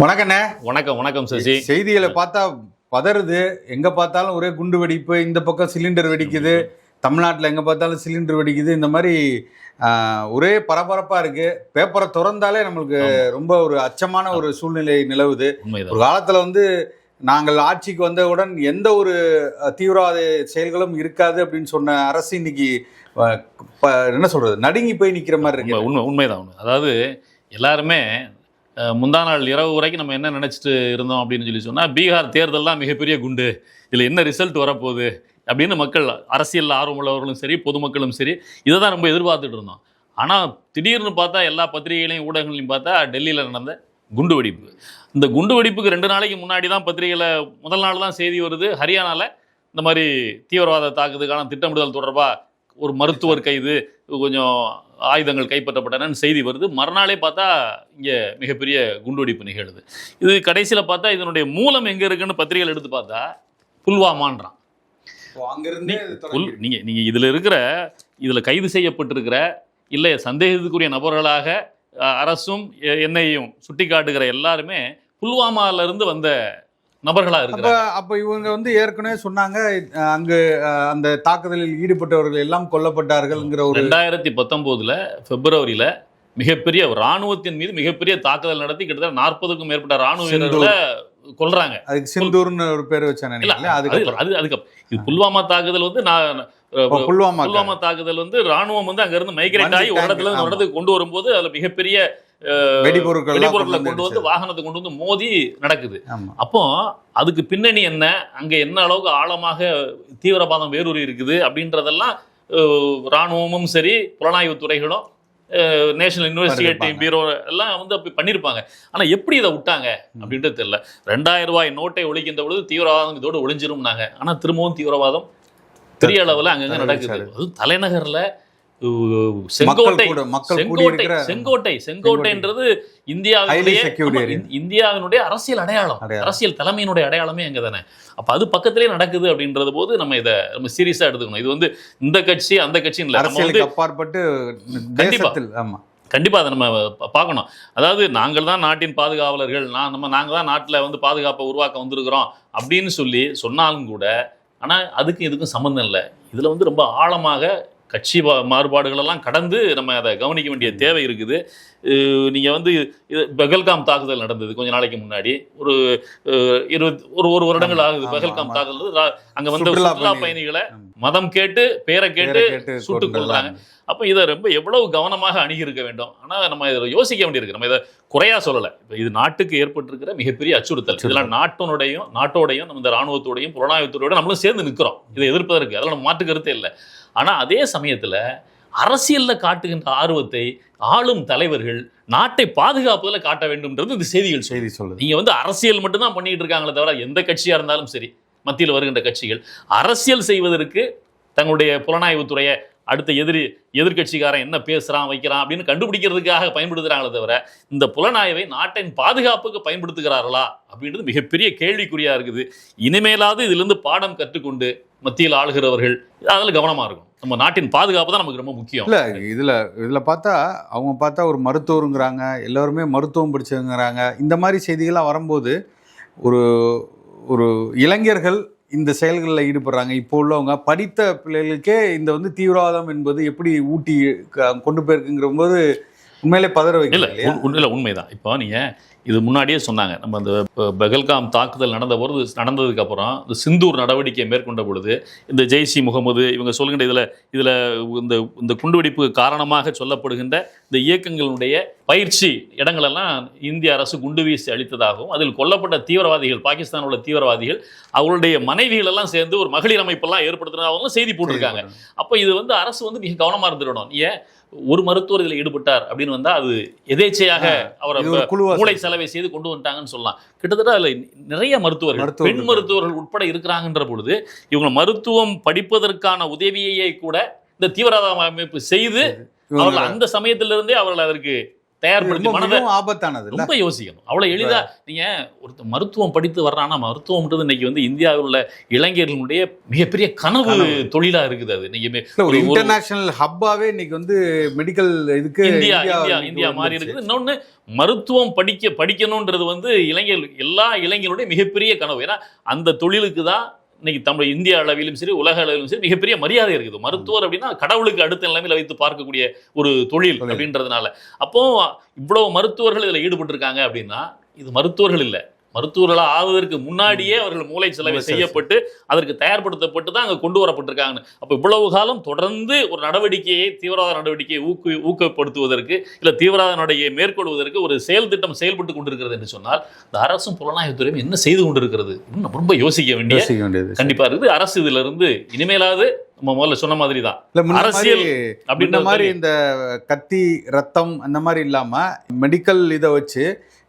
வணக்கண்ணே வணக்கம் வணக்கம் சசி. செய்திகளை பார்த்தா பதறுது. எங்க பார்த்தாலும் ஒரே குண்டு வெடிப்பு இந்த பக்கம் சிலிண்டர் வெடிக்குது. தமிழ்நாட்டில் எங்க பார்த்தாலும் சிலிண்டர் வெடிக்குது. இந்த மாதிரி ஒரே பரபரப்பா இருக்கு. பேப்பரை திறந்தாலே நம்மளுக்கு ரொம்ப ஒரு அச்சமான ஒரு சூழ்நிலை நிலவுது. ஒரு காலத்துல வந்து நாங்கள் ஆட்சிக்கு வந்தவுடன் எந்த ஒரு தீவிரவாத செயல்களும் இருக்காது அப்படின்னு சொன்ன அரசு இன்னைக்கு என்ன சொல்றது? நடுங்கி போய் நிக்கிற மாதிரி இருக்கு. உண்மை உண்மை உண்மைதான் உண்மை. அதாவது எல்லாருமே முந்தா நாள் இரவு வரைக்கும் நம்ம என்ன நினச்சிட்டு இருந்தோம் அப்படின்னு சொல்லி சொன்னால் பீகார் தேர்தல் தான் மிகப்பெரிய குண்டு. இதில் என்ன ரிசல்ட் வரப்போகுது அப்படின்னு மக்கள் அரசியல் ஆர்வமுள்ளவர்களும் சரி பொதுமக்களும் சரி இதை தான் ரொம்ப எதிர்பார்த்துட்டு இருந்தோம். ஆனால் திடீர்னு பார்த்தா எல்லா பத்திரிகைகளையும் ஊடகங்களையும் பார்த்தா டெல்லியில் நடந்த குண்டு வெடிப்பு. இந்த குண்டு வெடிப்புக்கு ரெண்டு நாளைக்கு முன்னாடி தான் பத்திரிகையில் முதல் நாள் தான் செய்தி வருது. ஹரியானாவில் இந்த மாதிரி தீவிரவாத தாக்குதலுக்கான திட்டமிடுதல் தொடர்பாக ஒரு மருத்துவர் கைது கொஞ்சம் ஆயுதங்கள் கைப்பற்றப்பட்டனன்னு செய்தி வருது. மறுநாளே பார்த்தா இங்கே மிகப்பெரிய குண்டுவெடிப்பு நிகழுது. இது கடைசியில் பார்த்தா இதனுடைய மூலம் எங்கே இருக்குன்னு பத்திரிகைகள் எடுத்து பார்த்தா புல்வாமான்றான். நீங்கள் நீங்கள் இதில் இருக்கிற இதில் கைது செய்யப்பட்டிருக்கிற இல்லை சந்தேகத்துக்குரிய நபர்களாக அரசும் என்னையும் சுட்டி காட்டுகிற எல்லாருமே புல்வாமால இருந்து வந்த நபர்களாக அப்ப இருக்கிறாங்க அப்ப இவங்க வந்து ஏற்கனவே சொன்னாங்க அங்கு அந்த தாக்குதலில் ஈடுபட்டவர்கள் எல்லாம் கொல்லப்பட்டார்கள்ங்கிற ஒரு ரெண்டாயிரத்தி பத்தொம்போதுல பிப்ரவரியில மிகப்பெரிய ராணுவத்தின் மீது மிகப்பெரிய தாக்குதல் நடத்தி கிட்டத்தட்ட நாற்பதுக்கும் மேற்பட்ட ராணுவ வீரர்களை கொல்றாங்க. அதுக்கு சிந்தூர்னு ஒரு பேர் நினைக்கிறேன். அது அதுக்கப்புறம் அது இது புல்வாமா தாக்குதல் வந்து நான் புல்வாமா புல்வாமா தாக்குதல் வந்து ராணுவம் வந்து அங்க இருந்து மைக்ரேட் ஆகி ஒரு இடத்துல ஒரு. இடத்துக்கு கொண்டு வரும்போது அதுல மிகப்பெரிய வெடிபொருட்கள் வெடிபொருட்களை கொண்டு வந்து வாகனத்தை கொண்டு வந்து மோதி நடக்குது. அப்போ அதுக்கு பின்னணி என்ன? அங்க என்ன அளவுக்கு ஆழமாக தீவிரவாதம் வேரூறி இருக்குது அப்படின்றதெல்லாம் அஹ், ராணுவமும் சரி புலனாய்வு துறைகளும் நேஷனல் இன்வெஸ்டிகேட்டிவ். பியூரோ எல்லாம் வந்து அப்படி பண்ணியிருப்பாங்க ஆனா எப்படி இதை விட்டாங்க அப்படின்றது தெரியல. ரெண்டாயிரம் ரூபாய் நோட்டை ஒழிக்கின்ற பொழுது தீவிரவாதம் இதோடு ஒளிஞ்சிரும்னாங்க. ஆனா திரும்பவும் தீவிரவாதம் பெரிய அளவுல அங்கங்க நடக்குது. அதுவும் தலைநகர்ல செங்கோட்டை. செங்கோட்டை செங்கோட்டை செங்கோட்டைன்றது இந்தியாவினுடைய இந்தியாவினுடைய அரசியல் அடையாளம். அரசியல் தலைமையினுடைய அடையாளமே அங்க தானே. அப்ப அது பக்கத்திலே நடக்குது அப்படின்றது போது நம்ம இதை நம்ம சீரியஸா எடுத்துக்கணும். இது வந்து இந்த கட்சி அந்த கட்சின்னு இல்லை. நம்ம வந்து அப்பாற்பட்டு கண்டிப்பா. தேசத்தில் ஆமா. கண்டிப்பா அதை நம்ம பார்க்கணும். அதாவது நாங்கள் தான் நாட்டின் பாதுகாவலர்கள் நான் நம்ம நாங்கள் தான் நாட்டில் வந்து பாதுகாப்பை உருவாக்க வந்திருக்கிறோம் அப்படின்னு சொல்லி சொன்னாலும் கூட ஆனால் அதுக்கும் இதுக்கும் சம்மந்தம் இல்லை. இதில் வந்து ரொம்ப ஆழமாக கட்சி மாறுபாடுகளெல்லாம் கடந்து நம்ம அதை கவனிக்க வேண்டிய தேவை இருக்குது நீங்கள் வந்து இது பெகல்காம் தாக்குதல் நடந்தது கொஞ்ச நாளைக்கு முன்னாடி ஒரு அஹ், இருபது ஒரு ஒரு வருடங்கள் ஆகுது பெகல்காம். தாக்குதல் அங்க வந்த சுற்றுலா சுற்றுலா பயணி- பயணிகளை. மதம் கேட்டு பேரை கேட்டு சுட்டுக். கொள்றாங்க அப்போ இதை ரொம்ப எவ்வளவு கவனமாக அணுகி இருக்க வேண்டும்? ஆனால் நம்ம இதில் யோசிக்க வேண்டியிருக்கு. நம்ம இதை குறையா சொல்லலை. இப்போ இது நாட்டுக்கு ஏற்பட்டிருக்கிற மிகப்பெரிய அச்சுறுத்தல். இதெல்லாம் நாட்டினுடையும் நாட்டோடையும் நம்ம இந்த ராணுவத்தோடையும் புலனாய்வுத்துறையோட நம்மளும் சேர்ந்து நிற்கிறோம் இதை எதிர்ப்பதற்கு. அதெல்லாம் நம்ம மாற்று கருத்தே இல்லை. ஆனால் அதே சமயத்தில் அரசியலில் காட்டுகின்ற ஆர்வத்தை ஆளும் தலைவர்கள் நாட்டை பாதுகாப்பதில் காட்ட வேண்டும்ன்றது இந்த செய்திகள். செய்தி சொல்லுது. நீங்க வந்து அரசியல் மட்டும்தான் பண்ணிட்டு இருக்காங்களே தவிர எந்த கட்சியா இருந்தாலும் சரி மத்தியில் வருகின்ற கட்சிகள் அரசியல் செய்வதற்கு தங்களுடைய புலனாய்வு துறையை அடுத்த எதிரி எதிர்க்கட்சிக்காரன் என்ன பேசுகிறான் வைக்கிறான் அப்படின்னு கண்டுபிடிக்கிறதுக்காக பயன்படுத்துகிறாங்களே தவிர இந்த புலனாய்வை நாட்டின் பாதுகாப்புக்கு பயன்படுத்துகிறார்களா அப்படின்றது மிகப்பெரிய கேள்விக்குறியாக இருக்குது. இனிமேலாவது இதிலிருந்து பாடம் கற்றுக்கொண்டு மத்தியில் ஆளுகிறவர்கள் அதில் கவனமாக இருக்கும் நம்ம நாட்டின் பாதுகாப்பு தான் நமக்கு ரொம்ப முக்கியம். இல்லை இதில் இதில் பார்த்தா அவங்க பார்த்தா ஒரு மருத்துவருங்கிறாங்க எல்லோருமே மருத்துவம் படிச்சவங்கிறாங்க. இந்த மாதிரி செய்திகள்லாம் வரும்போது ஒரு ஒரு இளைஞர்கள் இந்த செயல்களில் ஈடுபடுறாங்க. இப்போ உள்ளவங்க படித்த பிள்ளைகளுக்கே இந்த வந்து தீவிரவாதம் என்பது எப்படி ஊட்டி க- கொண்டு போயிருக்குங்கிற போது உண்மையிலே பதற இல்ல வைக்கல இல்ல உண்மைதான். இப்போ நீங்க இது முன்னாடியே சொன்னாங்க. நம்ம அந்த பெகல்காம் தாக்குதல் நடந்த பொழுது நடந்ததுக்கு அப்புறம் இந்த சிந்தூர் நடவடிக்கையை மேற்கொண்ட பொழுது இந்த ஜெய்சி முகமது இவங்க சொல்லுகின்ற இதுல இதுல இந்த இந்த குண்டுவெடிப்பு காரணமாக சொல்லப்படுகின்ற இந்த இயக்கங்களுடைய பயிற்சி இடங்களெல்லாம் இந்திய அரசு குண்டு வீசி அளித்ததாகவும் அதில் கொல்லப்பட்ட தீவிரவாதிகள் பாகிஸ்தான் உள்ள தீவிரவாதிகள் அவர்களுடைய மனைவிகள் எல்லாம் சேர்ந்து ஒரு மகளிர் அமைப்பெல்லாம் ஏற்படுத்தினதாகவும் செய்தி போட்டிருக்காங்க. அப்போ இது வந்து அரசு வந்து மிக கவனமா இருந்துடணும். ஏன்? ஒரு மருத்துவர் இதில் ஈடுபட்டார் அப்படின்னு வந்தா அது எதேச்சையாக அவரை மூளை செலவை செய்து கொண்டு வந்துட்டாங்கன்னு சொல்லலாம். கிட்டத்தட்ட அதுல நிறைய மருத்துவர்கள் பெண் மருத்துவர்கள் உட்பட இருக்கிறாங்கன்ற பொழுது இவங்க மருத்துவம் படிப்பதற்கான உதவியையே கூட இந்த தீவிரவாத அமைப்பு செய்து அவர்கள் அந்த சமயத்திலிருந்தே அவர்கள் அதற்கு தயார்படுத்தி மனதை ஆபத்தானது ரொம்ப யோசிக்கணும். அவ்வளவு எளிதா நீங்க ஒரு மருத்துவம் படித்து வர்றான்னா மருத்துவம்ன்றது இன்னைக்கு வந்து இந்தியாவில் உள்ள இளைஞர்களுடைய மிகப்பெரிய கனவு கனவு. தொழிலா இருக்குது அது. இல்ல, ஒரு இன்டர்நேஷனல் ஹப்பாவே இன்னைக்கு வந்து மெடிக்கல் இதுக்கு இந்தியா இந்தியா இன்னைக்கு இந்தியா மாறி வந்துருச்சு. இருக்குது. இன்னொன்னு மருத்துவம் படிக்க படிக்கணும்ன்றது வந்து இளைஞர் எல்லா இளைஞருடைய மிகப்பெரிய கனவு. ஏன்னா அந்த தொழிலுக்கு தான் இன்னைக்கு தமிழ் இந்திய அளவிலும் சரி உலக அளவிலும் சரி மிகப்பெரிய மரியாதை இருக்குது. மருத்துவர் அப்படின்னா கடவுளுக்கு அடுத்த நிலைமையில வைத்து பார்க்கக்கூடிய ஒரு தொழில். அப்படின்றதுனால. அப்போ இவ்வளவு மருத்துவர்கள் இதுல ஈடுபட்டு இருக்காங்க அப்படின்னா இது மருத்துவர்கள் இல்ல. மருத்துவர்களா ஆவதற்கு முன்னாடியே அவர்கள் மூளை செலவை. செய்யப்பட்டு அதற்கு தயார்படுத்தப்பட்டு தான் அங்க கொண்டு வரப்பட்டிருக்காங்க. அப்ப இவ்வளவு காலம் தொடர்ந்து ஒரு நடவடிக்கையை தீவிரவாத நடவடிக்கையை ஊக்கு ஊக்கப்படுத்துவதற்கு இல்ல தீவிரவாத நடவடிக்கையை மேற்கொள்வதற்கு ஒரு செயல் திட்டம் செயல்பட்டு கொண்டிருக்கிறது என்று சொன்னால் இந்த அரசும் புலனாய்வுத்துறையும் என்ன செய்து கொண்டிருக்கிறது? இன்னும் ரொம்ப யோசிக்க வேண்டிய கண்டிப்பா இருக்குது. அரசு இதுல இருந்து இனிமேலாவது நம்ம முதல்ல சொன்ன மாதிரி தான். இல்ல அரசியல் அப்படின்ற மாதிரி இந்த கத்தி ரத்தம் அந்த மாதிரி இல்லாம மெடிக்கல் இதை வச்சு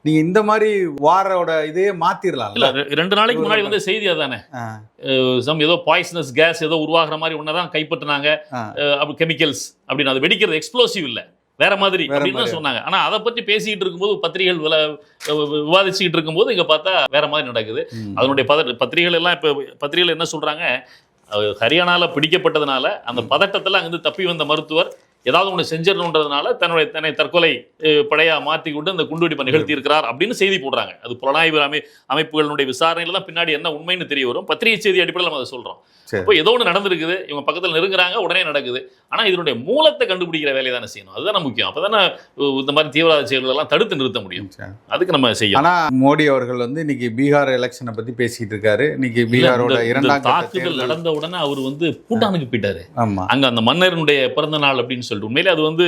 நீங்க இந்த மாதிரி வாரோட இதையே மாத்திரலாம்ல? இல்ல ரெண்டு நாளைக்கு முன்னாடி வந்து செய்தி அதானே? சம் ஏதோ பாய்சனஸ் கேஸ் ஏதோ உருவாகுற மாதிரி ஒன்னதான் கைப்பற்றினாங்க. அப்படி கெமிக்கல்ஸ் அப்படின்னு. அது வெடிக்கிறது எக்ஸ்ப்ளோசிவ் இல்ல. வேற மாதிரி அப்படின்னு. சொன்னாங்க. ஆனா அதை பத்தி பேசிக்கிட்டு இருக்கும்போது பத்திரிகைகள் விவாதிச்சுக்கிட்டு இருக்கும்போது இங்க பார்த்தா வேற மாதிரி நடக்குது. அதனுடைய பத பத்திரிகைகள் எல்லாம் இப்ப பத்திரிகைகள் என்ன சொல்றாங்க? ஹரியானால பிடிக்கப்பட்டதுனால அந்த பதட்டத்துல அங்கிருந்து தப்பி வந்த மருத்துவர் ஏதாவது ஒன்று செஞ்சிடணுன்றதுனால தன்னுடைய தன்னை தற்கொலை அஹ், படையா மாற்றி கொண்டு அந்த குண்டுவெடிப்பை நிகழ்த்தி இருக்கிறார் அப்படின்னு செய்தி போடுறாங்க. அது புலனாய்வு அமை அமைப்புகளுடைய விசாரணையில தான் பின்னாடி என்ன உண்மைன்னு தெரிய வரும். பத்திரிகை செய்தி அடிப்படையில் நம்ம அதை சொல்றோம். சரி. அப்போ ஏதோ ஒன்று நடந்திருக்குது. இவங்க பக்கத்தில் நெருங்குறாங்க உடனே நடக்குது. ஆனா இதனுடைய மூலத்தை கண்டுபிடிக்கிற வேலையை தானே செய்யணும். அதுதானே முக்கியம். அப்பதானே அஹ், இந்த மாதிரி தீவிரவாத செயல்கள் எல்லாம் தடுத்து நிறுத்த முடியும். அதுக்கு நம்ம செய்யணும். ஆனா மோடி அவர்கள் வந்து இன்னைக்கு பீகார் எலெக்ஷனை பத்தி பேசிட்டு இருக்காரு. இன்னைக்கு பீகாரோட இரண்டாம் தாக்குதல் நடந்த உடனே அவர் வந்து பூட்டானுக்கு போயிட்டாரு. அங்க அந்த மன்னரனுடைய பிறந்த நாள் அப்படின்னு சொல்லிட்டு. உண்மையிலே அது வந்து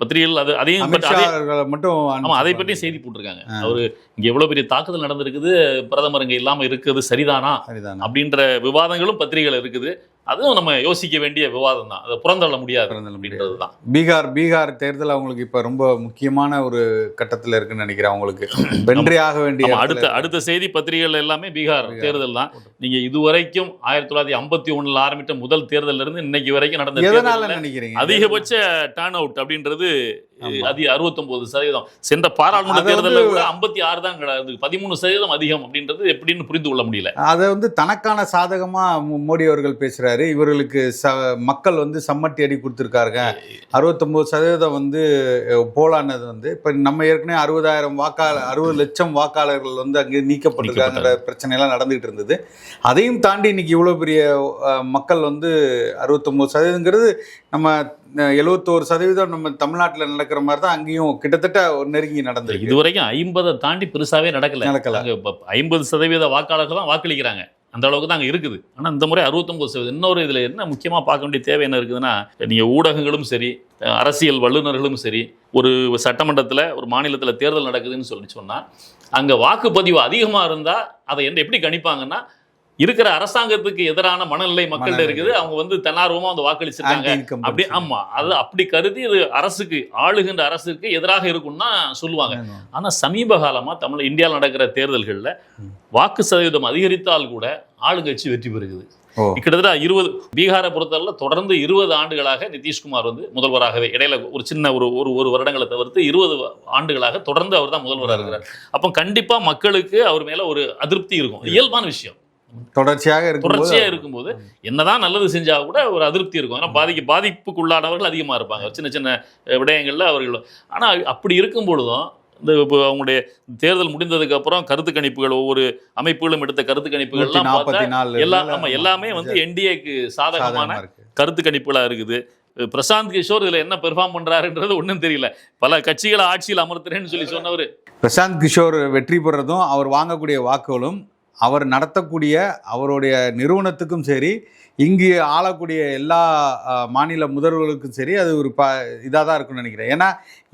பத்திரிகைகள் அது அதையும் மட்டும் ஆமா அதை அனுப்பிச்சிருக்காங்க. பற்றி செய்தி போட்டிருக்காங்க. அவரு இங்க எவ்வளவு பெரிய தாக்குதல் நடந்திருக்குது பிரதமர் இங்க இல்லாம இருக்குது சரிதானா? சரிதானே. அப்படின்ற விவாதங்களும் பத்திரிகைகள் இருக்குது. அதுவும் நம்ம யோசிக்க வேண்டிய விவாதம் தான் அதை புறந்தள்ள முடியாது. அப்படின்றது தான் பீகார் பீகார் தேர்தல் அவங்களுக்கு இப்ப ரொம்ப முக்கியமான ஒரு கட்டத்துல இருக்குன்னு நினைக்கிறேன் அவங்களுக்கு வென்றே ஆக வேண்டிய அடுத்த அடுத்த செய்தி பத்திரிகைகள் எல்லாமே பீகார். தேர்தல் தான் நீங்க இதுவரைக்கும் ஆயிரத்தி தொள்ளாயிரத்தி ஐம்பத்தி ஒண்ணுல ஆரம்பித்த முதல் தேர்தல்ல இருந்து இன்னைக்கு வரைக்கும் நடந்த எதனால நினைக்கிறீங்க அதிகபட்ச டர்ன் அவுட் அப்படின்றது. அதி அறுபத்தொன்பது சதவீதம். சென்ற பாராளுமன்ற தேர்தலில் கூட ஐம்பத்தி ஆறு தான் கிடையாது பதிமூணு சதவீதம் அதிகம் அப்படின்றது எப்படின்னு புரிந்து கொள்ள முடியல. அதை வந்து தனக்கான சாதகமா மோடி அவர்கள் பேசுறாரு. இவர்களுக்கு ச மக்கள் வந்து சம்மட்டி அடி கொடுத்துருக்காருங்க. அறுபத்தொன்பது சதவீதம் வந்து போலானது வந்து இப்ப நம்ம ஏற்கனவே அறுபதாயிரம் வாக்காளர் அறுபது லட்சம் வாக்காளர்கள் வந்து அங்கே நீக்கப்பட்டிருக்காங்கிற பிரச்சனை எல்லாம் நடந்துகிட்டு இருந்தது. அதையும் தாண்டி இன்னைக்கு இவ்வளவு பெரிய மக்கள் வந்து அறுபத்தொன்பது சதவீதங்கிறது நம்ம அஹ், எழுவத்தோரு சதவீதம் நம்ம தமிழ்நாட்டுல நடக்கிற மாதிரி தான் அங்கேயும் கிட்டத்தட்ட ஒரு நெருங்கி நடந்திருக்கு. இதுவரைக்கும் ஐம்பதை தாண்டி பெருசாவே நடக்கல. நடக்கல. ஐம்பது சதவீத வாக்காளர்கள் தான் வாக்களிக்கிறாங்க. அந்த அளவுக்கு தான் அங்க இருக்குது. ஆனா இந்த முறை அறுபத்தொன்பது சதவீதம். இன்னொரு இதுல என்ன முக்கியமா பார்க்க வேண்டிய தேவை என்ன இருக்குதுன்னா நீங்க ஊடகங்களும் சரி அரசியல் வல்லுநர்களும் சரி ஒரு சட்டமன்றத்துல ஒரு மாநிலத்துல தேர்தல் நடக்குதுன்னு சொல்லி சொன்னா அங்க வாக்குப்பதிவு அதிகமா இருந்தா அதை என்ன எப்படி கணிப்பாங்கன்னா இருக்கிற அரசாங்கத்துக்கு எதிரான மனநிலை மக்கள்கிட்ட. இருக்குது. அவங்க வந்து தன்னார்வமா வந்து வாக்களிச்சிருக்காங்க. அப்படி ஆமா. அது அப்படி கருதி இது அரசுக்கு ஆளுகின்ற அரசுக்கு எதிராக இருக்கும்னா சொல்லுவாங்க. ஆனா சமீப காலமா தமிழ் இந்தியாவில் நடக்கிற தேர்தல்கள்ல வாக்கு சதவீதம் அதிகரித்தால் கூட ஆளுங்கட்சி வெற்றி பெறுகிறது கிட்டத்தட்ட இருபது பீகாரை பொறுத்தவரை தொடர்ந்து இருபது ஆண்டுகளாக நிதிஷ்குமார் வந்து முதல்வராகவே இடையில ஒரு சின்ன ஒரு ஒரு ஒரு வருடங்களை தவிர்த்து இருபது ஆண்டுகளாக தொடர்ந்து அவர் தான் முதல்வராக இருக்கிறார். அப்போ கண்டிப்பா மக்களுக்கு அவர் மேல ஒரு அதிருப்தி இருக்கும். இயல்பான விஷயம். தொடர்ச்சியாக இருக்கும்போது தொடர்ச்சியா இருக்கும்போது என்னதான் நல்லது செஞ்சா கூட ஒரு அதிருப்தி இருக்கும். ஏன்னா பாதிக்கு பாதிப்புக்குள்ளானவர்கள் அதிகமா இருப்பாங்க. சின்ன சின்ன விடயங்கள்ல அவர்கள். ஆனா அப்படி இருக்கும் பொழுதும் இந்த இப்போ அவங்களுடைய தேர்தல் முடிந்ததுக்கு அப்புறம் கருத்து கணிப்புகள் ஒவ்வொரு அமைப்புகளும் எடுத்த கருத்து கணிப்புகள் எல்லாம் ஆமா எல்லாமே வந்து என்டிஏக்கு சாதகமான கருத்து கணிப்புகளா இருக்குது. பிரசாந்த் கிஷோர் இதுல என்ன பெர்ஃபார்ம் பண்றாருன்றது ஒண்ணும் தெரியல. பல கட்சிகளை ஆட்சியில் அமர்த்துறேன்னு சொல்லி சொன்னவர். பிரசாந்த் கிஷோர் வெற்றி பெறதும் அவர் வாங்கக்கூடிய வாக்குகளும் அவர் நடத்தக்கூடிய அவருடைய நிறுவனத்துக்கும் சரி இங்கு ஆளக்கூடிய எல்லா மாநில முதல்வர்களுக்கும் சரி அது ஒரு ப இதாக தான் இருக்கும்னு நினைக்கிறேன். ஏன்னா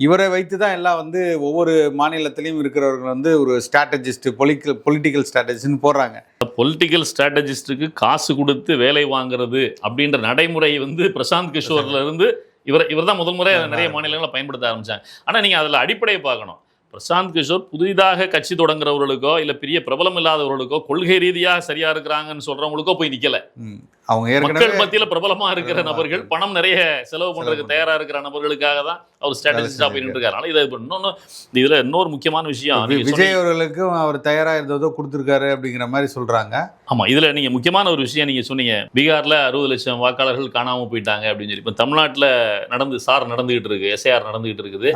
இவரை வைத்து தான் எல்லாம் வந்து ஒவ்வொரு மாநிலத்திலையும் இருக்கிறவர்கள் வந்து ஒரு ஸ்ட்ராட்டஜிஸ்ட் பொலிக்கல் பொலிட்டிக்கல் ஸ்ட்ராட்டஜிஸ்ட்னு போடுறாங்க. பொலிட்டிக்கல் ஸ்ட்ராட்டஜிஸ்டுக்கு காசு கொடுத்து வேலை வாங்குறது அப்படின்ற நடைமுறை வந்து பிரசாந்த் கிஷோர்ல இருந்து இவர் இவர் தான் முதல் முறை நிறைய மாநிலங்களை பயன்படுத்த ஆரம்பிச்சாங்க. ஆனா நீங்க அதுல அடிப்படையை பார்க்கணும். பிரசாந்த் கிஷோர் புதிதாக கட்சி தொடங்குறவர்களுக்கோ இல்ல பெரிய பிரபலம் இல்லாதவர்களுக்கோ கொள்கை ரீதியாக சரியா இருக்கிறாங்கன்னு சொல்றவங்களுக்கோ போய் நிற்கலை அவங்க ஏற்கனவே மக்கள் மத்தியில பிரபலமா இருக்கிற நபர்கள். பணம் நிறைய செலவு பண்றதுக்கு செலவு தயாரா இருக்கிற நபர்களுக்காக தான் அவர் ஸ்ட்ராட்டஜிஸ்டா போய் செஞ்சிருக்காரு. நின்றுருக்காரு ஆனா இதை இன்னொன்னு இதுல இன்னொரு முக்கியமான விஷயம் விஜய். அவர்களுக்கும் அவர் தயாரா இருந்ததோ கொடுத்துருக்காரு அப்படிங்கிற மாதிரி சொல்றாங்க. ஆமா இதுல நீங்க முக்கியமான ஒரு விஷயம் நீங்க சொன்னீங்க. பீகார்ல அறுபது லட்சம் வாக்காளர்கள் காணாம போயிட்டாங்க அப்படின்னு சொல்லி. இப்ப தமிழ்நாட்டுல நடந்து சார் நடந்துகிட்டு இருக்கு எஸ்ஐஆர் நடந்துகிட்டு இருக்குது.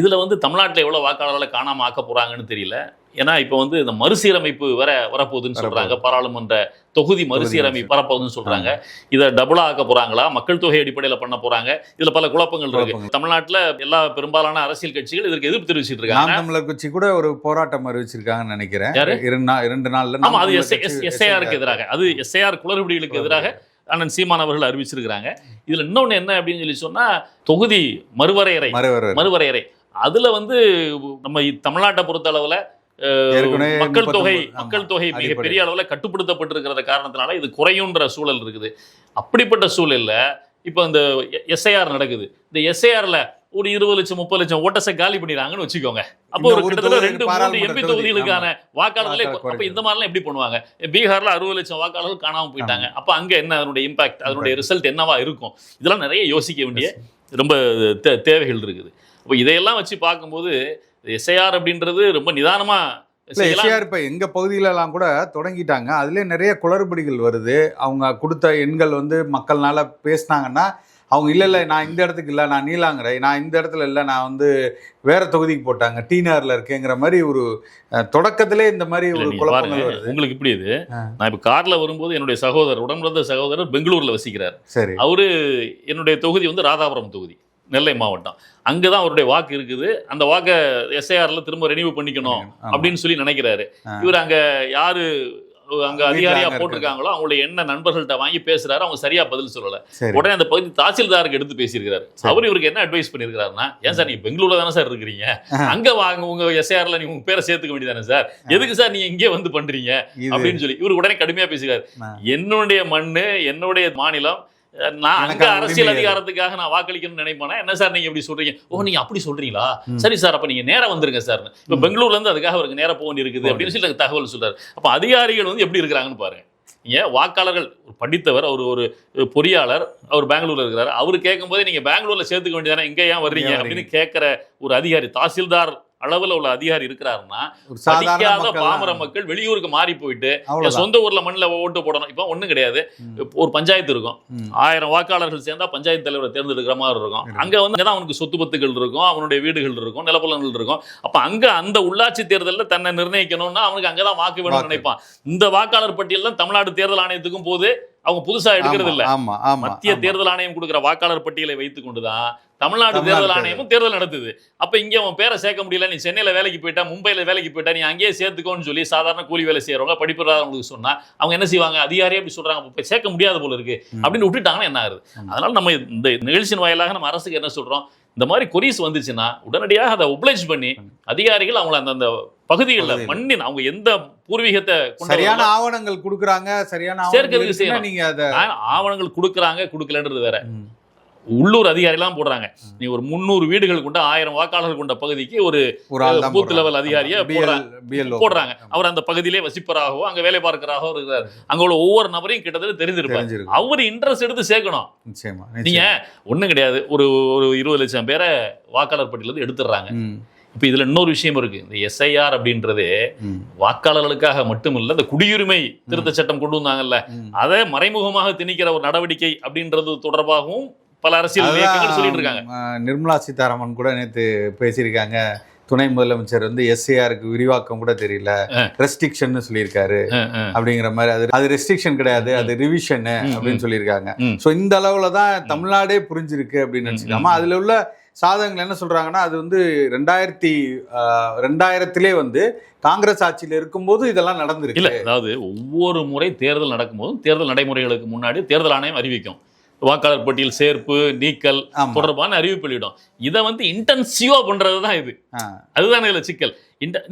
இதுல வந்து தமிழ்நாட்டுல எவ்வளவு வாக்காளர்களை காணாம ஆக்க போறாங்கன்னு தெரியல. ஏன்னா இப்ப வந்து இந்த மறுசீரமைப்பு வர வரப்போகுதுன்னு சொல்றாங்க. பாராளுமன்ற தொகுதி மறுசீரமைப்பு வரப்போகுதுன்னு சொல்றாங்க. இதை டபுளா ஆக்க போறாங்களா? மக்கள் தொகை அடிப்படையில பண்ண போறாங்க. இதுல பல குழப்பங்கள் இருக்கு. தமிழ்நாட்டுல எல்லா பெரும்பாலான அரசியல் கட்சிகள் இதற்கு எதிர்ப்பு தெரிவிச்சிட்டு இருக்காங்க. தமிழர் கட்சி கூட ஒரு போராட்டம் அறிவிச்சிருக்காங்கன்னு நினைக்கிறேன்? இரண்டு நாள் இரண்டு நாள்ல ஆமா நாம் அது எஸ்ஐஆருக்கு எதிராக. அது எஸ்ஐஆர் குளறுபடிகளுக்கு எதிராக அண்ணன் சீமான் அவர்கள் அறிவிச்சிருக்கிறாங்க. இதுல இன்னொன்னு என்ன அப்படின்னு சொல்லி சொன்னா தொகுதி மறுவரையறை. மறுவர் மறுவரையறை. அதுல வந்து நம்ம தமிழ்நாட்டை பொறுத்த அளவுல மக்கள் தொகை 39 ஆமா, மக்கள் தொகை மிக அடிப்படை. பெரிய அளவுல கட்டுப்படுத்தப்பட்டிருக்கிற காரணத்தினால இது குறையுன்ற சூழல் இருக்குது. அப்படிப்பட்ட சூழல்ல இப்போ இந்த எஸ்ஐஆர் நடக்குது. இந்த எஸ்ஐஆர்ல ஒரு இருபது லட்சம் முப்பது லட்சம் ஓட்டஸை காலி பண்ணிடுறாங்கன்னு வச்சுக்கோங்க. அப்போ ஒரு கிட்டத்தட்ட ரெண்டு மூணு எம்பி தொகுதி, தொகுதிகளுக்கான வாக்காளர்களே வாக்காளர் அப்ப இந்த மாதிரிலாம் எப்படி பண்ணுவாங்க பீகார்ல அறுபது லட்சம் வாக்காளர்கள் காணாம போயிட்டாங்க. அப்ப அங்க என்ன அதனுடைய இம்பாக்ட் அதனுடைய ரிசல்ட் என்னவா இருக்கும்? இதெல்லாம் நிறைய யோசிக்க வேண்டிய ரொம்ப தேவைகள் இருக்குது. அப்போ இதையெல்லாம் வச்சு பார்க்கும்போது எஸ்ஐஆர் அப்படின்றது ரொம்ப நிதானமா இல்ல செய்யலாம். எஸ்ஆர் இப்ப எங்க பகுதியில எல்லாம் கூட தொடங்கிட்டாங்க. அதுலயே நிறைய குளறுபடிகள் வருது. அவங்க கொடுத்த எண்கள் வந்து மக்கள்னால பேசினாங்கன்னா அவங்க இல்ல இல்ல நான் இந்த இடத்துக்கு இல்ல நான் நீலாங்கரை நான் இந்த இடத்துல இல்ல நான் வந்து வேற தொகுதிக்கு போட்டாங்க டீனர்ல இருக்கேங்கிற மாதிரி ஒரு தொடக்கத்திலே இந்த மாதிரி ஒரு குழப்பங்கள் உங்களுக்கு இப்படி இது. நான் இப்ப கார்ல வரும்போது என்னுடைய சகோதரர் உடன் பிறந்த சகோதரர் பெங்களூர்ல வசிக்கிறார். சரி. அவரு என்னுடைய தொகுதி வந்து ராதாபுரம் தொகுதி. நெல்லை மாவட்டம். அங்கதான் அவருடைய வாக்கு இருக்குது. அந்த வாக்கை எஸ்ஐஆர்ல திரும்ப ரெனியூ பண்ணிக்கணும். அப்படின்னு சொல்லி நினைக்கிறாரு. இவர் அங்க யாரு அங்க அதிகாரியா அங்க போட்டிருக்காங்களோ அவங்களுடைய என்ன நண்பர்கள்ட்ட வாங்கி பேசுறாரு அவங்க சரியா பதில் சொல்லல. உடனே அந்த பகுதி தாசில்தாருக்கு எடுத்து பேசியிருக்காரு. அவர் இவருக்கு என்ன அட்வைஸ் பண்ணிருக்காருன்னா ஏன் சார் நீங்க பெங்களூர்ல தானே சார் இருக்கிறீங்க? அங்க வாங்க உங்க எஸ்ஐஆர்ல நீங்க உங்க பேரை சேர்த்துக்க வேண்டியதானே சார்? எதுக்கு சார் நீங்க இங்கே வந்து பண்றீங்க? அப்படின்னு சொல்லி இவர் உடனே கடுமையா பேசுகிறார். என்னுடைய மண்ணு என்னுடைய மாநிலம் நான் அங்க அரசியல். அதிகாரத்துக்காக நான் வாக்களிக்கணும்னு நினைப்பேனா என்ன சார் நீங்க இப்படி சொல்றீங்க? ஓ நீங்க அப்படி சொல்றீங்களா. சரி சார் அப்ப நீங்க நேரா வந்துருங்க சார். இப்ப. பெங்களூர்ல இருந்து அதுக்காக அவருக்கு நேரா போக இருக்குது அப்படின்னு சொல்லி தகவல் சொல்றாரு. அப்ப அதிகாரிகள் வந்து எப்படி இருக்கிறாங்கன்னு பாருங்க. ஏன்? வாக்காளர்கள் ஒரு படித்தவர் அவர் ஒரு பொறியாளர் அவர் பெங்களூர்ல இருக்கிறாரு. அவர் கேட்கும் போதே நீங்க பெங்களூர்ல சேர்த்துக்க வேண்டியதானே? இங்க ஏன் வர்றீங்க? அப்படின்னு கேட்கிற ஒரு அதிகாரி தாசில்தார் அளவுல உள்ள அதிகாரி இருக்கிறாருன்னா படிக்காத பாமர மக்கள் வெளியூருக்கு மாறி போயிட்டு சொந்த ஊர்ல மண்ணில் ஓட்டு போடணும். இப்போ ஒண்ணும் கிடையாது. ஒரு பஞ்சாயத்து இருக்கும். ஆயிரம் வாக்காளர்கள் சேர்ந்தா பஞ்சாயத்து தலைவரை தேர்ந்தெடுக்கிற மாதிரி இருக்கும். அங்க வந்து அங்கதான் அவனுக்கு சொத்து பத்துகள் இருக்கும் அவனுடைய வீடுகள் இருக்கும் நிலப்பலன்கள் இருக்கும். அப்ப அங்க அந்த உள்ளாட்சி தேர்தல்ல தன்னை நிர்ணயிக்கணும்னா அவனுக்கு அங்கதான் வாக்கு வேணும்னு. நினைப்பான். இந்த வாக்காளர் பட்டியல் தான் தமிழ்நாடு தேர்தல் ஆணையத்துக்கும் போது அவங்க புதுசா எடுக்கிறது இல்ல ஆமா ஆமா மத்திய. தேர்தல் ஆணையம் கொடுக்கிற வாக்காளர் பட்டியலை வைத்துக் கொண்டுதான் தமிழ்நாடு தேர்தல். ஆணையமும் தேர்தல் நடத்துது அப்ப இங்க அவன் பேரை சேர்க்க முடியல நீ சென்னையில வேலைக்கு போயிட்டா மும்பைல வேலைக்கு போயிட்டா நீ அங்கேயே சேர்த்துக்கோன்னு சொல்லி சாதாரண கூலி வேலை செய்யறவங்க படிப்பிடாதவங்களுக்கு சொன்னா அவங்க என்ன செய்வாங்க அதிகாரியே அப்படி சொல்றாங்க போய் சேர்க்க முடியாத போல இருக்கு. அப்படின்னு விட்டுட்டாங்கன்னா என்ன ஆகுது. அதனால நம்ம இந்த நிகழ்ச்சியின் வாயிலாக நம்ம அரசுக்கு என்ன சொல்றோம் இந்த மாதிரி கொரிஸ் வந்துச்சுன்னா உடனடியாக அதை ஒப்ளைஜ் பண்ணி அதிகாரிகள் அவங்கள அந்த அந்த பகுதிகளில். மண்ணின் அவங்க எந்த பூர்வீகத்தை சரியான ஆவணங்கள் கொடுக்குறாங்க சரியான சேர்க்கறதுக்கு செய்யணும். நீங்க அத ஆவணங்கள் கொடுக்குறாங்க கொடுக்கலன்றது வேற. உள்ளூர் அதிகாரிலாம் போடுறாங்க. நீ ஒரு முந்நூறு வீடுகள் கொண்ட ஆயிரம் வாக்காளர்கள் கொண்ட பகுதிக்கு ஒரு பூத் level அதிகாரியை. போடுறாங்க. அவர் அந்த பகுதியிலே வசிப்பராகவோ அங்க வேலை பார்க்கறாகவோ இருக்கிறார். அங்க உள்ள ஒவ்வொரு நபரையும் கிட்டத்தட்ட தெரிஞ்சிருப்பார். அவர் இன்ட்ரெஸ்ட் எடுத்து சேர்க்கணும். நீங்க. ஒண்ணும் கிடையாது. ஒரு ஒரு இருபது லட்சம் பேரை வாக்காளர் பட்டியலிருந்து எடுத்துடுறாங்க. ம், இப்ப இதுல இன்னொரு விஷயம் இருக்கு. இந்த எஸ்ஐஆர் அப்படின்றது வாக்காளர்களுக்காக மட்டுமில்ல இந்த குடியுரிமை திருத்த சட்டம் கொண்டு வந்தாங்கல்ல. அதை மறைமுகமாக திணிக்கிற ஒரு நடவடிக்கை அப்படின்றது தொடர்பாகவும் பல அரசியல் இயக்கங்கள் சொல்லிட்டு இருக்காங்க. நிர்மலா சீதாராமன் கூட நேத்து பேசியிருக்காங்க. துணை முதலமைச்சர் வந்து எஸ்ஏஆருக்கு விரிவாக்கம் கூட தெரியல. ரெஸ்ட்ரிக்ஷன் சொல்லியிருக்காரு. அப்படிங்கிற மாதிரி அது அது ரெஸ்ட்ரிக்ஷன் கிடையாது அது ரிவிஷன் அப்படின்னு சொல்லியிருக்காங்க. ஸோ இந்த அளவுல தான் தமிழ்நாடே புரிஞ்சிருக்கு அப்படின்னு ம், நினச்சிக்காம அதுல உள்ள சாதகங்கள் என்ன சொல்கிறாங்கன்னா அது வந்து ரெண்டாயிரத்தி ரெண்டாயிரத்திலே வந்து காங்கிரஸ் ஆட்சியில் இருக்கும்போது இதெல்லாம் நடந்திருக்கு. இல்லை அதாவது ஒவ்வொரு முறை தேர்தல் நடக்கும்போதும் தேர்தல் நடைமுறைகளுக்கு முன்னாடி தேர்தல் ஆணையம் அறிவிக்கும். வாக்காளர் பட்டியல் சேர்ப்பு நீக்கல் தொடர்பான அறிவிப்பு வெளியிடும். இதை வந்து இன்டென்சிவா பண்றது தான் இது அதுதான் இதுல சிக்கல்.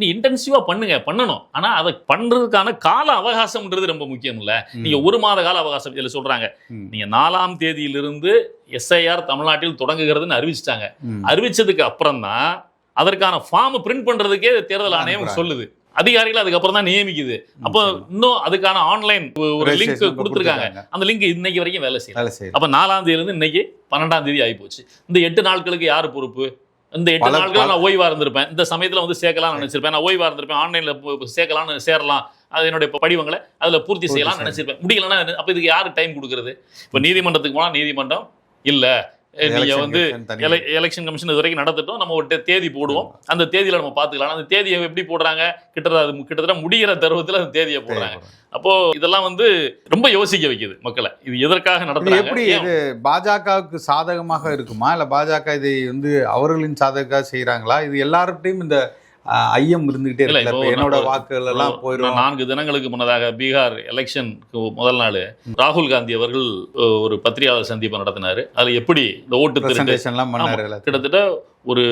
நீ இன்டென்சிவா பண்ணுங்க பண்ணணும். ஆனா அதை பண்றதுக்கான கால அவகாசம்ன்றது ரொம்ப முக்கியம் இல்ல நீங்க ஒரு மாத கால அவகாசம் இதுல சொல்றாங்க. நீங்க நாலாம் தேதியிலிருந்து எஸ்ஐஆர் தமிழ்நாட்டில் தொடங்குகிறதுன்னு அறிவிச்சிட்டாங்க. அறிவிச்சதுக்கு அப்புறம் தான் அதற்கான ஃபார்ம் பிரிண்ட் பண்றதுக்கே தேர்தல் ஆணையம். சொல்லுது. அதிகாரிகள் அதுக்கப்புறம் தான் நியமிக்குது. அப்போ இன்னும் அதுக்கான ஆன்லைன் ஒரு லிங்க் கொடுத்துருக்காங்க. அந்த லிங்க் இன்னைக்கு வரைக்கும் வேலை செய்யுது அப்ப நாலாம் தேதியில இருந்து இன்னைக்கு பன்னெண்டாம் தேதி ஆகி போச்சு இந்த எட்டு நாட்களுக்கு யார் பொறுப்பு? இந்த எட்டு நாட்கள் நான் ஓய்வா இருந்திருப்பேன். இந்த சமயத்துல வந்து சேர்க்கலாம்னு நினைச்சிருப்பேன். நான் ஓய்வா இருந்திருப்பேன். ஆன்லைன்ல சேர்க்கலாம்னு சேரலாம். அது என்னுடைய படிவங்களை அதுல பூர்த்தி செய்யலாம்னு நினைச்சிருப்பேன். முடியலன்னா? அப்ப இதுக்கு யாரு டைம் கொடுக்கறது? இப்ப நீதிமன்றத்துக்கு போனா நீதிமன்றம் இல்ல. நீங்க வந்து எலெக்ஷன் கமிஷன் இது வரைக்கும் நடத்திட்டோம் நம்ம ஒரு தேதி போடுவோம். அந்த தேதியில நம்ம பாத்துக்கலாம். அந்த தேதியை எப்படி போடுறாங்க? கிட்டத்தட்ட அது கிட்டத்தட்ட முடிகிற தருவத்துல அந்த தேதியை போடுறாங்க. அப்போ இதெல்லாம் வந்து ரொம்ப யோசிக்க வைக்குது மக்களை. இது எதற்காக நடத்துறாங்க? எப்படி இது பாஜகவுக்கு சாதகமாக இருக்குமா? இல்ல பாஜக இதை வந்து அவர்களின் சாதகமாக செய்யறாங்களா இது எல்லார்கிட்டையும் இந்த ஐயம் இருந்துகிட்டே இப்ப என்னோட வாக்குகள் எல்லாம் போயிடும் நான்கு தினங்களுக்கு முன்னதாக பீகார் எலெக்ஷனுக்கு முதல் நாள் ராகுல் காந்தி அவர்கள் ஒரு பத்திரிகையாளர் சந்திப்பு நடத்தினாரு. அதுல எப்படி இந்த ஓட்டு திருட்டு பிரசன்டேஷன் எல்லாம் பண்ணாரு. கிட்டத்தட்ட ஒரு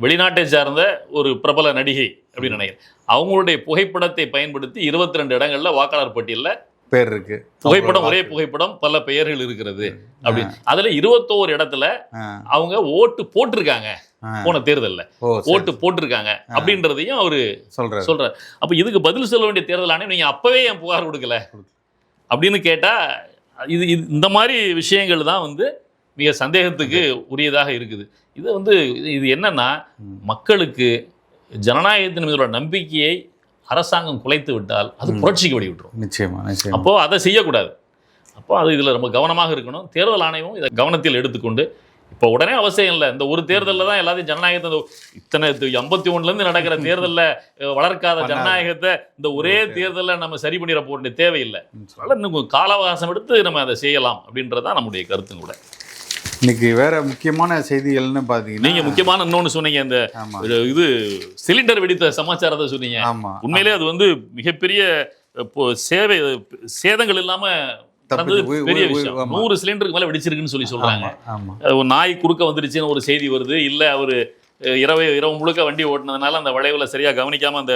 வெளிநாட்டை சார்ந்த ஒரு பிரபல நடிகை அப்படின்னு நினைக்கிறேன். அவங்களுடைய புகைப்படத்தை பயன்படுத்தி இருபத்தி ரெண்டு இடங்கள்ல வாக்காளர் பட்டியல்ல பேர் இருக்கு. புகைப்படம் ஒரே புகைப்படம் பல பெயர்கள் இருக்கிறது அப்படின்னு. அதுல இருபத்தோரு இடத்துல அவங்க ஓட்டு போட்டிருக்காங்க. போன தேர்தல்ல. ஓட்டு போட்டிருக்காங்க அப்படின்றதையும் அவரு சொல்றாரு. சொல்றாரு. அப்ப இதுக்கு பதில் சொல்ல வேண்டிய தேர்தல் ஆணையம் நீங்க அப்பவே ஏன் புகார் கொடுக்கல. அப்படின்னு கேட்டா இது இந்த மாதிரி விஷயங்கள் தான் வந்து மிக சந்தேகத்துக்கு உரியதாக இருக்குது. இது வந்து இது- என்னன்னா. மக்களுக்கு ஜனநாயகத்தின் மீதுள்ள நம்பிக்கையை அரசாங்கம் குலைத்து விட்டால் அது. புரட்சிக்கு வழி விட்டுரும் நிச்சயமா நிச்சயமா. அப்போ அதை செய்யக்கூடாது. அப்போ அது இதுல ரொம்ப கவனமாக இருக்கணும். தேர்தல் ஆணையமும் இதை கவனத்தில் எடுத்துக்கொண்டு இப்போ உடனே அவசியம் இல்லை. இந்த ஒரு தேர்தலில் தான் எல்லாத்தையும் ஜனநாயகத்தை இத்தனை எண்பத்தி ஒண்ணுலேருந்து நடக்கிற தேர்தலில் வளர்க்காத. ஜனநாயகத்தை இந்த ஒரே தேர்தலில் நம்ம சரி பண்ணிட போட தேவையில்லை. அதனால இன்னும் கால அவகாசம் எடுத்து நம்ம அதை செய்யலாம் அப்படின்றதான் நம்முடைய கருத்து கூட. இன்னைக்கு வேற முக்கியமான செய்திகள்னு பாத்தீங்கன்னா நீங்க முக்கியமான இன்னொன்னு சொன்னீங்க இந்த இது சிலிண்டர் வெடித்த சமாச்சாரத்தை சொன்னீங்க. உண்மையிலே அது வந்து மிகப்பெரிய சேவை சேதங்கள் இல்லாம பெரிய விஷயம். நூறு சிலிண்டருக்கு மேல வெடிச்சிருக்குன்னு சொல்லி சொல்றாங்க. ஒரு நாய் குறுக்க வந்துருச்சுன்னு ஒரு செய்தி வருது. இல்ல அவரு இரவு இரவு முழுக்க வண்டி ஓட்டுனதுனால அந்த வளைவுல சரியா கவனிக்காம அந்த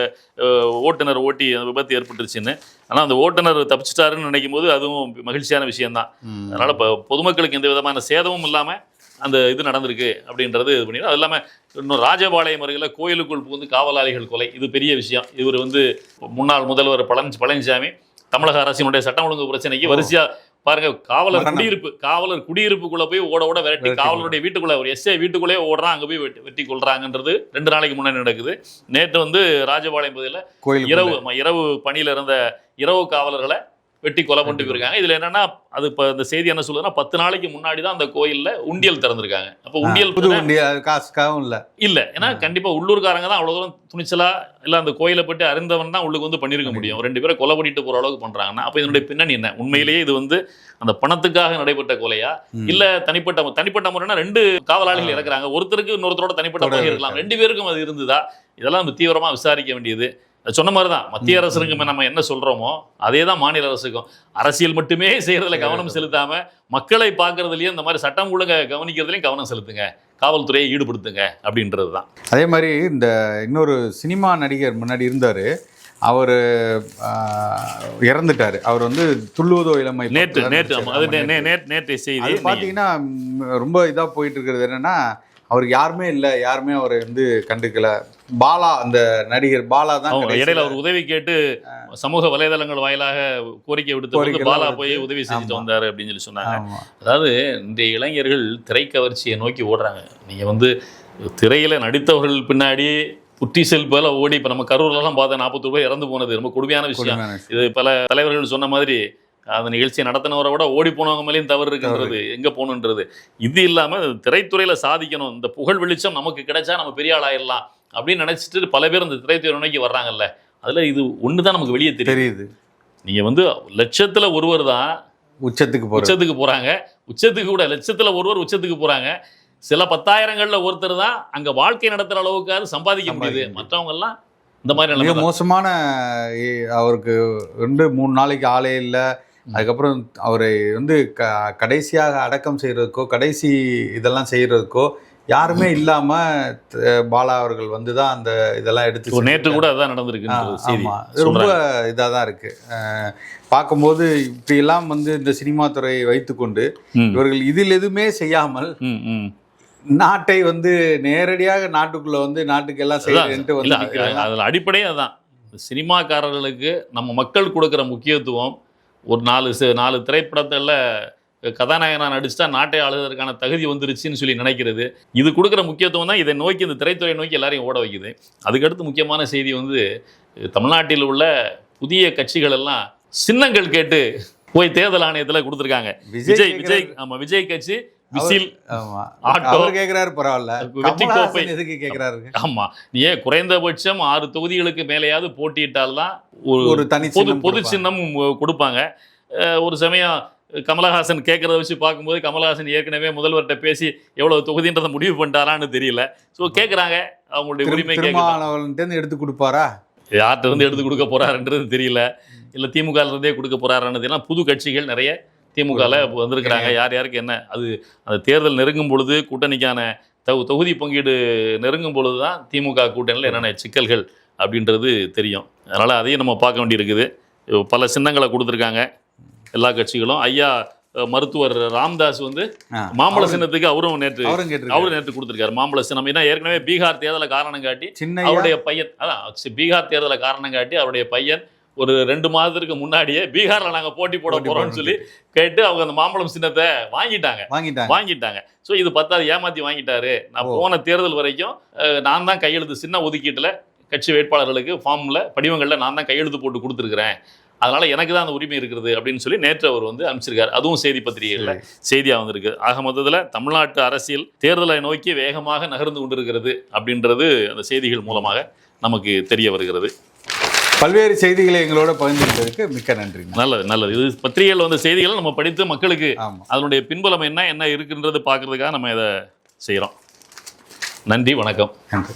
ஓட்டுநர் ஓட்டி அந்த விபத்து ஏற்பட்டுருச்சுன்னு. ஆனா அந்த ஓட்டுநர் தப்பிச்சிட்டாருன்னு நினைக்கும் போது அதுவும் மகிழ்ச்சியான விஷயம்தான். அதனால இப்போ பொதுமக்களுக்கு எந்த விதமான சேதமும் இல்லாம அந்த இது நடந்திருக்கு அப்படின்றது இது பண்ணி அது இல்லாமல் இன்னும் ராஜபாளையம் அருகில் கோயிலுக்குள் புகுந்து காவலாளிகள் கொலை. இது பெரிய விஷயம். இவர் வந்து முன்னாள் முதல்வர் பழனி பழனிசாமி தமிழக அரசினுடைய சட்டம் ஒழுங்கு பிரச்சனைக்கு வரிசையா பாருங்க காவலர். குடியிருப்பு காவலர் குடியிருப்புக்குள்ள போய் ஓட ஓட விரட்டி காவலருடைய வீட்டுக்குள்ள ஒரு எஸ்ஐ வீட்டுக்குள்ளே ஓடுறான் அங்க போய் வெட்டி வெட்டி கொள்றாங்கன்றது ரெண்டு நாளைக்கு முன்னாடி நடக்குது நேற்று வந்து ராஜபாளையம் பகுதியில். இரவு இரவு பணியில இருந்த இரவு காவலர்களை வெட்டி கொலை பண்ணிட்டு போயிருக்காங்க. இதுல என்னன்னா அது இப்ப இந்த செய்தி என்ன சொல்லுதுன்னா பத்து நாளைக்கு முன்னாடி தான் அந்த கோயில்ல உண்டியல் திறந்திருக்காங்க. அப்ப உண்டியல் புது உண்டி அது காசுக்காகவும் இல்ல. இல்ல. ஏன்னா கண்டிப்பா உள்ளூர்காரங்க தான் அவ்வளவு தூரம் துணிச்சலா இல்ல அந்த கோயிலை பற்றி அறிந்தவன் தான் உள்ளுக்கு வந்து பண்ணிருக்க முடியும். ரெண்டு பேரை கொலை பண்ணிட்டு போற அளவுக்கு பண்றாங்கன்னா அப்ப இதனுடைய பின்னணி என்ன? உண்மையிலேயே இது வந்து அந்த பணத்துக்காக நடைபெற்ற கொலையா. இல்ல தனிப்பட்ட தனிப்பட்ட முறைனா ரெண்டு காவலாளிகள் இறக்குறாங்க. ஒருத்தருக்கு இன்னொருத்தரோட தனிப்பட்ட முறை இருக்கலாம். ரெண்டு பேருக்கும் அது இருந்ததா? இதெல்லாம் நம்ம தீவிரமா விசாரிக்க வேண்டியது. சொன்ன மாதிரி தான் மத்திய அரசுக்கு நம்ம என்ன சொல்றோமோ அதே தான் மாநில அரசுக்கும். அரசியல் மட்டுமே செய்யறதுல கவனம் செலுத்தாம மக்களை பார்க்கறதுலயும் இந்த மாதிரி சட்டம் ஒழுங்க கவனிக்கிறதுலயும் கவனம் செலுத்துங்க. காவல்துறையை ஈடுபடுத்துங்க அப்படின்றது தான் அதே மாதிரி இந்த இன்னொரு சினிமா நடிகர் முன்னாடி இருந்தாரு. அவர் இறந்துட்டாரு. அவர் வந்து துள்ளுவதோ இளமை நேற்று நேற்று நேற்று. செய்தி. பார்த்தீங்கன்னா ரொம்ப இதா போயிட்டு இருக்கிறது என்னன்னா அவருக்கு யாருமே இல்லை யாருமே அவரை வந்து கண்டுக்கல. பாலா அந்த நடிகர் பாலா தான் இடையில அவர் உதவி கேட்டு சமூக வலைதளங்கள் வாயிலாக கோரிக்கை விடுத்து பாலா போய் உதவி செஞ்சுட்டு ஆமா. வந்தாரு அப்படின்னு சொல்லி சொன்னாங்க. அதாவது இன்றைய இளைஞர்கள் திரைக்கவர்ச்சியை நோக்கி ஓடுறாங்க. நீங்க வந்து திரையில நடித்தவர்கள் பின்னாடி புட்டி செல்போல ஓடி இப்ப நம்ம கரூர்லாம் பார்த்தா நாற்பது ரூபாய் இறந்து போனது ரொம்ப கொடுமையான விஷயம். இது பல தலைவர்கள் சொன்ன மாதிரி அந்த நிகழ்ச்சியை நடத்தினவரை விட ஓடி போனவங்க மேலேயும் தவறு இருக்குன்றது எங்க போகணுன்றது. இது இல்லாம திரைத்துறையில சாதிக்கணும். இந்த புகழ் வெளிச்சம் நமக்கு கிடைச்சா நம்ம பெரிய ஆள் ஆயிடலாம் அப்படின்னு நினைச்சிட்டு பல பேர் இந்த திரைத்துறை நோக்கி வர்றாங்கல்ல. அதுல இது ஒண்ணுதான் நமக்கு வெளியே தெரியுது. நீங்க வந்து லட்சத்துல ஒருவர் தான் உச்சத்துக்கு உச்சத்துக்கு போறாங்க. உச்சத்துக்கு கூட லட்சத்துல ஒருவர் உச்சத்துக்கு போறாங்க. சில பத்தாயிரங்கள்ல ஒருத்தர் தான் அங்க வாழ்க்கை நடத்துற அளவுக்காவது சம்பாதிக்க முடியுது. சம்பாதிக்க மற்றவங்க எல்லாம் இந்த மாதிரி தான். மோசமான அவருக்கு ரெண்டு மூணு நாளைக்கு ஆளே இல்லை. அதுக்கப்புறம் அவரை வந்து க கடைசியாக அடக்கம் செய்யறதுக்கோ கடைசி இதெல்லாம் செய்யறதுக்கோ யாருமே இல்லாம பாலா அவர்கள் வந்து தான் அந்த இதெல்லாம் எடுத்து நேற்று. கூட அதான் நடந்திருக்குன்றது ஆ, செய்தி ஆமா இது ரொம்ப. இதாக தான் இருக்கு பார்க்கும்போது இப்படியெல்லாம் வந்து இந்த சினிமா துறையை வைத்துக்கொண்டு இவர்கள் இதில் எதுவுமே செய்யாமல். நாட்டை வந்து நேரடியாக நாட்டுக்குள்ள வந்து நாட்டுக்கு எல்லாம் செய்யறேன்ட்டு வந்து. அதுல அடிப்படையே அதான் சினிமாக்காரர்களுக்கு நம்ம மக்கள் கொடுக்குற முக்கியத்துவம் ஒரு நாலு நாலு திரைப்படத்தில் கதாநாயகனாக நடிச்சுட்டா நாட்டை ஆளுவதற்கான தகுதி வந்துருச்சுன்னு சொல்லி நினைக்கிறது. இது கொடுக்குற முக்கியத்துவம் தான் இதை நோக்கி இந்த திரைத்துறை நோக்கி எல்லாரையும் ஓட வைக்குது. அதுக்கடுத்து முக்கியமான செய்தி வந்து தமிழ்நாட்டில் உள்ள புதிய கட்சிகள் எல்லாம் சின்னங்கள் கேட்டு போய் தேர்தல் ஆணையத்தில் கொடுத்துருக்காங்க. விஜய் விஜய் ஆமா விஜய் கட்சி விசில். அவர் கேக்குறாரு பரவாயில்ல. வெற்றி கோப்பை. எதுக்கு கேக்குறாரு? ஆமா. ஏன் குறைந்தபட்சம் ஆறு தொகுதிகளுக்கு மேலேயாவது போட்டியிட்டால்தான் ஒரு ஒரு தனி பொது பொது. சின்னம் கொடுப்பாங்க. ஒரு சமயம் கமலஹாசன் கேட்கறத வச்சு பார்க்கும்போது கமலஹாசன் ஏற்கனவே முதல்வர்கிட்ட பேசி எவ்வளவு தொகுதின்றதை முடிவு பண்ணிட்டாரான்னு தெரியல. ஸோ கேட்குறாங்க அவங்களுடைய உரிமை கேட்கலாம் எடுத்து கொடுப்பாரா? யார்கிட்ட இருந்து எடுத்து கொடுக்க போறாருன்றது தெரியல. இல்ல திமுக ல இருந்தே கொடுக்க போறாருன்னு தெரியல. புது கட்சிகள் நிறைய திமுகல வந்திருக்கிறாங்க. யார் யாருக்கு என்ன? அது அந்த தேர்தல் நெருங்கும் பொழுது கூட்டணிக்கான தொகு- தொகுதி பங்கீடு நெருங்கும் பொழுது தான் திமுக கூட்டணியில் என்னென்ன சிக்கல்கள் அப்படின்றது தெரியும். அதனால அதையும் நம்ம பார்க்க வேண்டியிருக்குது. பல சின்னங்களை கொடுத்துருக்காங்க. எல்லா கட்சிகளும். ஐயா மருத்துவர் ராம்தாஸ் வந்து. மாம்பழ சின்னத்துக்கு அவரும் நேற்று அவரும் நேற்று கொடுத்துருக்காரு. மாம்பழ சின்னம். ஏன்னா ஏற்கனவே பீகார் தேர்தலை காரணம் காட்டி அவருடைய பையன் அதான் பீகார் தேர்தலை காரணம் காட்டி அவருடைய பையன் ஒரு ரெண்டு மாதத்துக்கு முன்னாடியே பீகார்ல நாங்க போட்டி போட போட்டி போறோம்னு சொல்லி கேட்டு அவங்க அந்த மாம்பழம் சின்னத்தை வாங்கிட்டாங்க. வாங்கிட்டாங்க. வாங்கிட்டாங்க. ஸோ இது பத்தாவது ஏமாத்தி வாங்கிட்டாரு. நான். போன தேர்தல் வரைக்கும் நான் தான் கையெழுத்து சின்ன ஒதுக்கீட்டுல கட்சி வேட்பாளர்களுக்கு ஃபார்ம்ல படிவங்கள்ல நான் தான் கையெழுத்து போட்டு கொடுத்துருக்கிறேன். அதனால எனக்கு தான் அந்த உரிமை இருக்கிறது அப்படின்னு சொல்லி நேற்று அவர் வந்து அனுப்பிச்சிருக்காரு. அதுவும் செய்தி பத்திரிகைகள்ல செய்தியா வந்திருக்கு. ஆக மொத்தத்தில் தமிழ்நாட்டு அரசியல் தேர்தலை நோக்கி வேகமாக நகர்ந்து கொண்டிருக்கிறது அப்படின்றது அந்த செய்திகள் மூலமாக நமக்கு தெரிய வருகிறது. பல்வேறு செய்திகளை எங்களோட பகிர்ந்துகிட்டதுக்கு மிக்க நன்றி நல்லது நல்லது. இது பத்திரிகைகள் வந்த செய்திகளை நம்ம படித்து மக்களுக்கு அதனுடைய பின்புலம் என்ன என்ன இருக்குன்றது பார்க்கறதுக்காக நம்ம இதை செய்கிறோம். நன்றி வணக்கம். நன்றி.